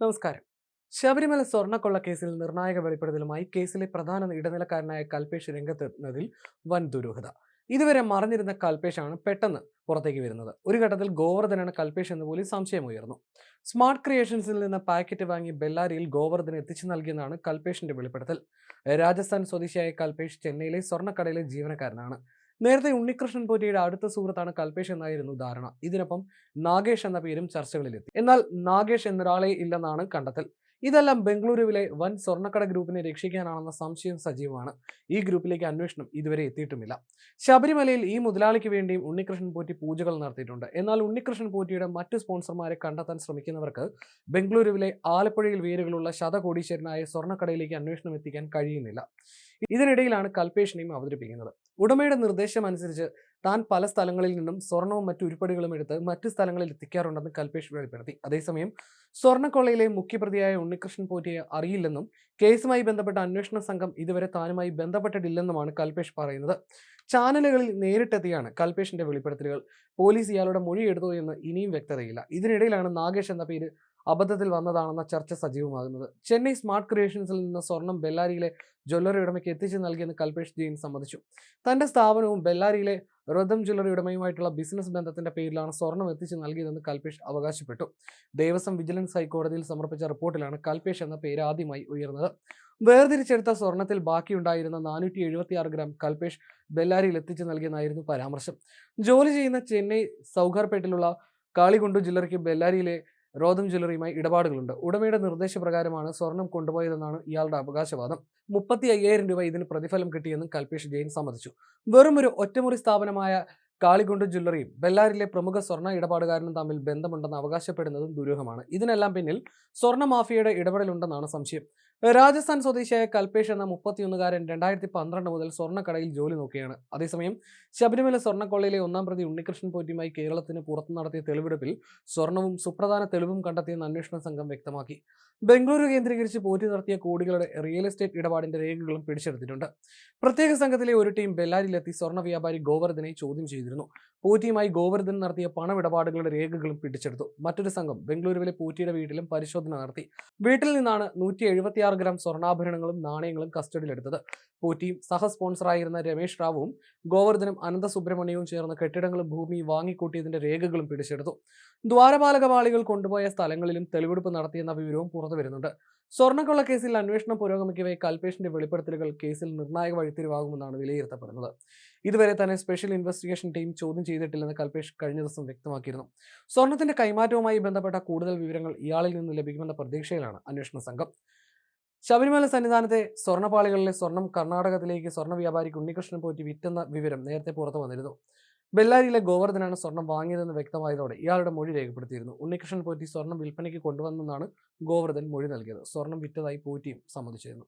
നമസ്കാരം. ശബരിമല സ്വർണക്കൊള്ള കേസിൽ നിർണായക വെളിപ്പെടുത്തലുമായി കേസിലെ പ്രധാന ഇടനിലക്കാരനായ കൽപേഷ് രംഗത്തെത്തുന്നതിൽ വൻ ദുരൂഹത. ഇതുവരെ മറഞ്ഞിരുന്ന കൽപേഷാണ് പെട്ടെന്ന് പുറത്തേക്ക് വരുന്നത്. ഒരു ഘട്ടത്തിൽ ഗോവർദ്ധനാണ് കൽപേഷ് എന്ന് പോലും സംശയമുയർന്നു. സ്മാർട്ട് ക്രിയേഷൻസിൽ നിന്ന് പാക്കറ്റ് വാങ്ങി ബെല്ലാരിയിൽ ഗോവർദ്ധൻ എത്തിച്ചു നൽകിയെന്നാണ് കൽപേഷിന്റെ വെളിപ്പെടുത്തൽ. രാജസ്ഥാൻ സ്വദേശിയായ കൽപേഷ് ചെന്നൈയിലെ സ്വർണക്കടയിലെ ജീവനക്കാരനാണ്. നേരത്തെ ഉണ്ണികൃഷ്ണൻ പോറ്റിയുടെ അടുത്ത സുഹൃത്താണ് കൽപേഷ് എന്നായിരുന്നു ധാരണ. ഇതിനൊപ്പം നാഗേഷ് എന്ന പേരും ചർച്ചകളിലെത്തി. എന്നാൽ നാഗേഷ് എന്നൊരാളെ ഇല്ലെന്നാണ് കണ്ടെത്തൽ. ഇതെല്ലാം ബംഗളൂരുവിലെ വൻ സ്വർണക്കട ഗ്രൂപ്പിനെ രക്ഷിക്കാനാണെന്ന സംശയം സജീവമാണ്. ഈ ഗ്രൂപ്പിലേക്ക് അന്വേഷണം ഇതുവരെ എത്തിയിട്ടുമില്ല. ശബരിമലയിൽ ഈ മുതലാളിക്ക് വേണ്ടിയും ഉണ്ണികൃഷ്ണൻ പോറ്റി പൂജകൾ നടത്തിയിട്ടുണ്ട്. എന്നാൽ ഉണ്ണികൃഷ്ണൻ പോറ്റിയുടെ മറ്റ് സ്പോൺസർമാരെ കണ്ടെത്താൻ ശ്രമിക്കുന്നവർക്ക് ബംഗളൂരുവിലെ ആലപ്പുഴയിൽ വേരുകളുള്ള ശതകോടീശ്വരനായ സ്വർണക്കടയിലേക്ക് അന്വേഷണം എത്തിക്കാൻ കഴിയുന്നില്ല. ഇതിനിടയിലാണ് കൽപേഷിനെയും അവതരിപ്പിക്കുന്നത്. ഉടമയുടെ നിർദ്ദേശം അനുസരിച്ച് താൻ പല സ്ഥലങ്ങളിൽ നിന്നും സ്വർണവും മറ്റു ഉരുപ്പടികളും എടുത്ത് മറ്റു സ്ഥലങ്ങളിൽ എത്തിക്കാറുണ്ടെന്ന് കൽപേഷ് വെളിപ്പെടുത്തി. അതേസമയം സ്വർണക്കൊള്ളയിലെ മുഖ്യപ്രതിയായ ഉണ്ണികൃഷ്ണൻ പോറ്റിയെ അറിയില്ലെന്നും കേസുമായി ബന്ധപ്പെട്ട അന്വേഷണ സംഘം ഇതുവരെ താനുമായി ബന്ധപ്പെട്ടിട്ടില്ലെന്നുമാണ് കൽപേഷ് പറയുന്നത്. ചാനലുകളിൽ നേരിട്ടെത്തിയാണ് കൽപേഷിന്റെ വെളിപ്പെടുത്തലുകൾ. പോലീസ് ഇയാളുടെ മൊഴി എടുത്തോ എന്ന് ഇനിയും വ്യക്തതയില്ല. ഇതിനിടയിലാണ് നാഗേഷ് എന്ന പേര് അബദ്ധത്തിൽ വന്നതാണെന്ന ചർച്ച സജീവമാകുന്നത്. ചെന്നൈ സ്മാർട്ട് ക്രിയേഷൻസിൽ നിന്ന് സ്വർണം ബെല്ലാരിയിലെ ജ്വല്ലറി ഉടമയ്ക്ക് എത്തിച്ചു നൽകിയെന്ന് കൽപേഷ് ജെയിൻ സമ്മതിച്ചു. തന്റെ സ്ഥാപനവും ബെല്ലാരിയിലെ റതം ജ്വല്ലറി ഉടമയുമായിട്ടുള്ള ബിസിനസ് ബന്ധത്തിന്റെ പേരിലാണ് സ്വർണം എത്തിച്ചു നൽകിയതെന്ന് കൽപേഷ് അവകാശപ്പെട്ടു. ദേവസ്വം വിജിലൻസ് ഹൈക്കോടതിയിൽ സമർപ്പിച്ച റിപ്പോർട്ടിലാണ് കൽപേഷ് എന്ന പേര് ആദ്യമായി ഉയർന്നത്. വേർതിരിച്ചെടുത്ത സ്വർണത്തിൽ ബാക്കിയുണ്ടായിരുന്ന നാനൂറ്റി എഴുപത്തിയാറ് ഗ്രാം കൽപേഷ് ബെല്ലാരിയിൽ എത്തിച്ചു നൽകിയെന്നായിരുന്നു പരാമർശം. ജോലി ചെയ്യുന്ന ചെന്നൈ സൗകർപേട്ടിലുള്ള കാളികൊണ്ടു ജ്വല്ലറിക്ക് ബെല്ലാരിയിലെ റോദം ജ്വല്ലറിയുമായി ഇടപാടുകളുണ്ട്. ഉടമയുടെ നിർദ്ദേശപ്രകാരമാണ് സ്വർണം കൊണ്ടുപോയതെന്നാണ് ഇയാളുടെ അവകാശവാദം. മുപ്പത്തി അയ്യായിരം രൂപ ഇതിന് പ്രതിഫലം കിട്ടിയെന്നും കൽപേഷ് ജെയിൻ സമ്മതിച്ചു. വെറും ഒരു ഒറ്റമുറി സ്ഥാപനമായ കാളികുണ്ട് ജ്വല്ലറിയും ബെല്ലാരിലെ പ്രമുഖ സ്വർണ ഇടപാടുകാരനും തമ്മിൽ ബന്ധമുണ്ടെന്ന് അവകാശപ്പെടുന്നതും ദുരൂഹമാണ്. ഇതിനെല്ലാം പിന്നിൽ സ്വർണ മാഫിയയുടെ ഇടപെടലുണ്ടെന്നാണ് സംശയം. രാജസ്ഥാൻ സ്വദേശിയായ കൽപേഷ് എന്ന മുപ്പത്തിയൊന്നുകാരൻ രണ്ടായിരത്തി പന്ത്രണ്ട് മുതൽ സ്വർണക്കടയിൽ ജോലി നോക്കുകയാണ്. അതേസമയം ശബരിമല സ്വർണക്കൊള്ളയിലെ ഒന്നാം പ്രതി ഉണ്ണികൃഷ്ണൻ പോറ്റിയുമായി കേരളത്തിന് പുറത്തു നടത്തിയ തെളിവെടുപ്പിൽ സ്വർണവും സുപ്രധാന തെളിവും കണ്ടെത്തിയെന്ന് അന്വേഷണ സംഘം വ്യക്തമാക്കി. ബംഗളൂരു കേന്ദ്രീകരിച്ച് പോറ്റി നടത്തിയ കോടികളുടെ റിയൽ എസ്റ്റേറ്റ് ഇടപാടിന്റെ രേഖകളും പിടിച്ചെടുത്തിട്ടുണ്ട്. പ്രത്യേക സംഘത്തിലെ ഒരു ടീം ബെല്ലാരിയിലെത്തി സ്വർണ വ്യാപാരി ഗോവർദ്ധനെ ചോദ്യം ചെയ്തിരുന്നു. പോറ്റിയുമായി ഗോവർദ്ധൻ നടത്തിയ പണമിടപാടുകളുടെ രേഖകളും പിടിച്ചെടുത്തു. മറ്റൊരു സംഘം ബംഗളൂരുവിലെ പോറ്റിയുടെ വീട്ടിലും പരിശോധന നടത്തി. വീട്ടിൽ നിന്നാണ് നൂറ്റി എഴുപത്തിയാറ് ഗ്രാം സ്വർണാഭരണങ്ങളും നാണയങ്ങളും കസ്റ്റഡിയിലെടുത്തത്. പോറ്റിയും സഹ സ്പോൺസറായിരുന്ന രമേഷ് റാവുവും ഗോവർദ്ധനും അനന്ത സുബ്രഹ്മണ്യവും ചേർന്ന് കെട്ടിടങ്ങളും ഭൂമി വാങ്ങിക്കൂട്ടിയതിന്റെ രേഖകളും പിടിച്ചെടുത്തു. ദ്വാരപാലകമാളികൾ കൊണ്ടുപോയ സ്ഥലങ്ങളിലും തെളിവെടുപ്പ് നടത്തിയെന്ന വിവരവും പുറത്തു വരുന്നുണ്ട്. സ്വർണക്കൊള്ള കേസിൽ അന്വേഷണം പുരോഗമിക്കവേ കൽപേഷിന്റെ വെളിപ്പെടുത്തലുകൾ കേസിൽ നിർണായക വഴിത്തിരിവാകുമെന്നാണ് വിലയിരുത്തപ്പെടുന്നത്. ഇതുവരെ തന്നെ സ്പെഷ്യൽ ഇൻവെസ്റ്റിഗേഷൻ ടീം ചോദ്യം ചെയ്തിട്ടില്ലെന്ന് കൽപേഷ് കഴിഞ്ഞ ദിവസം വ്യക്തമാക്കിയിരുന്നു. സ്വർണത്തിന്റെ കൈമാറ്റവുമായി ബന്ധപ്പെട്ട കൂടുതൽ വിവരങ്ങൾ ഇയാളിൽ നിന്ന് ലഭിക്കുമെന്ന പ്രതീക്ഷയിലാണ് അന്വേഷണ സംഘം. ശബരിമല സന്നിധാനത്തെ സ്വർണപ്പാളികളിലെ സ്വർണം കർണാടകത്തിലേക്ക് സ്വർണ വ്യാപാരിക്ക് ഉണ്ണികൃഷ്ണൻ പോറ്റി വിറ്റെന്ന വിവരം നേരത്തെ പുറത്തു വന്നിരുന്നു. ബെല്ലാരിയിലെ ഗോവർദ്ധനാണ് സ്വർണം വാങ്ങിയതെന്ന് വ്യക്തമായതോടെ ഇയാളുടെ മൊഴി രേഖപ്പെടുത്തിയിരുന്നു. ഉണ്ണികൃഷ്ണൻ പോറ്റി സ്വർണം വിൽപ്പനയ്ക്ക് കൊണ്ടുവന്നെന്നാണ് ഗോവർദ്ധൻ മൊഴി നൽകിയത്. സ്വർണം വിറ്റതായി പോറ്റിയും സമ്മതിച്ചിരുന്നു.